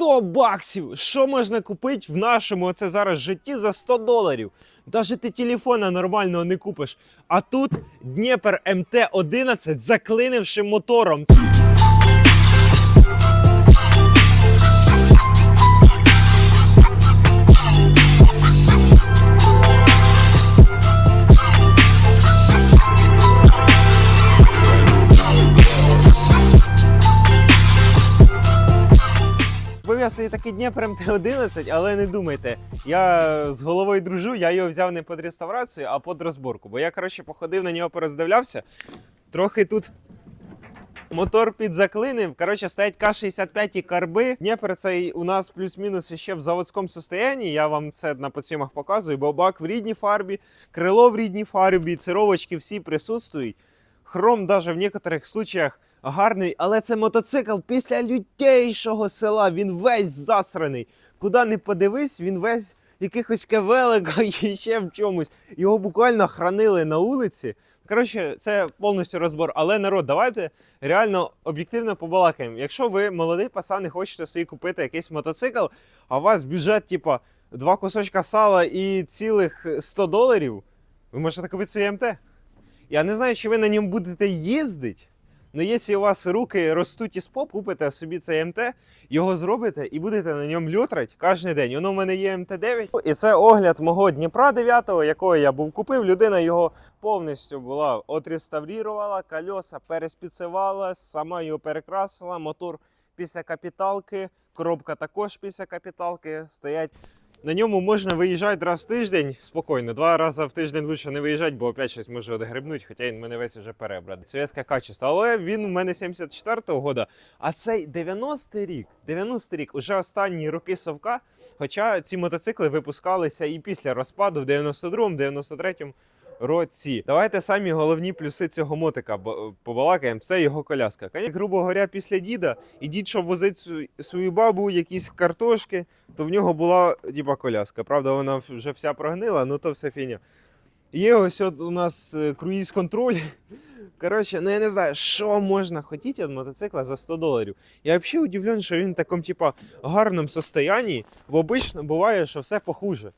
100 баксів! Що можна купити в нашому оце зараз житті за 100 доларів? Даже ти телефона нормального не купиш. А тут Дніпер МТ-11 заклинивши мотором. Я собі такий Дніпр МТ-11, але не думайте, я з головою дружу, я його взяв не під реставрацію, а під розборку. Бо я, коротше, походив на нього, пороздивлявся. Трохи тут мотор підзаклинив. Коротше, стоять К-65 і карби. Дніпр цей у нас плюс-мінус ще в заводському состоянні. Я вам це на подсйомах показую, бо бак в рідній фарбі, крило в рідній фарбі, цировочки всі присутствують. Хром даже в некоторих случаях гарний, але це мотоцикл після лютейшого села. Він весь засраний. Куди не подивись, він весь якихось кавеликах і ще в чомусь. Його буквально хранили на вулиці. Коротше, це повністю розбор. Але народ, давайте реально об'єктивно побалакаємо. Якщо ви молодий пацан і хочете собі купити якийсь мотоцикл, а у вас бюджет, типа, два кусочка сала і цілих 100 доларів, ви можете купити собі МТ. Я не знаю, чи ви на ньому будете їздити. Але якщо у вас руки ростуть із поп, купите собі цей МТ, його зробите і будете на ньому льотрать кожен день. Воно в мене є МТ-9. І це огляд мого Дніпра 9, якого я був купив. Людина його повністю була отреставрувала, кольоса переспіцевала, сама його перекрасила, мотор після капіталки, коробка також після капіталки стоять. На ньому можна виїжджати раз в тиждень спокійно. Два рази в тиждень лучше не виїжджати, бо опять щось може одгребнуть, хоча він мене весь уже перебраний. Совєтське качество. Але він у мене 74-го года. А цей 90-й рік, 90-й рік, уже останні роки совка. Хоча ці мотоцикли випускалися і після розпаду в 92-му, 93-му році. Давайте самі головні плюси цього мотика побалакаємо. Це його коляска. Грубо говоря, після діда, і дід, щоб возити свою- бабу якісь картошки, то в нього була типа коляска. Правда, вона вже вся прогнила, ну то все фігня. Є ось от у нас е, круїз-контроль. Коротше, ну я не знаю, що можна хотіти від мотоцикла за 100 доларів. Я взагалі удивлен, що він в такому, типа, гарному состоянні, бо обично буває, що все похуже.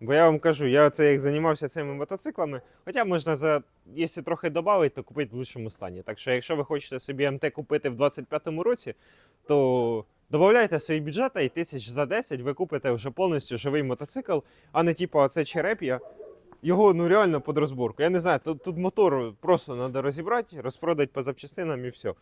Бо я вам кажу, я це як займався цими мотоциклами, хоча можна за, якщо трохи додати, то купити в лучшому стані. Так що, якщо ви хочете собі МТ купити в 25-му році, то додавайте свої бюджети і тисяч за 10 ви купите вже повністю живий мотоцикл, а не типу оце череп'я. Його ну реально під розборку. Я не знаю, тут, тут мотор просто треба розібрати, розпродати по запчастинам і все.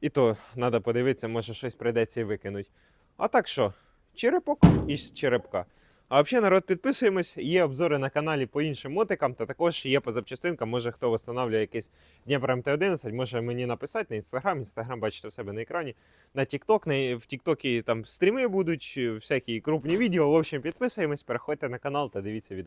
І то треба подивитися, може щось прийдеться і викинуть. А так що, черепок із черепка. А взагалі, народ, підписуємось. Є обзори на каналі по іншим мотикам, та також є по запчастинкам. Може хто встановлює якийсь Дніпро МТ-11, може мені написати на інстаграм. Інстаграм бачите в себе на екрані. На Тікток, в Тіктокі там стріми будуть, всякі крупні відео. В общем, підписуємось, переходьте на канал та дивіться відео.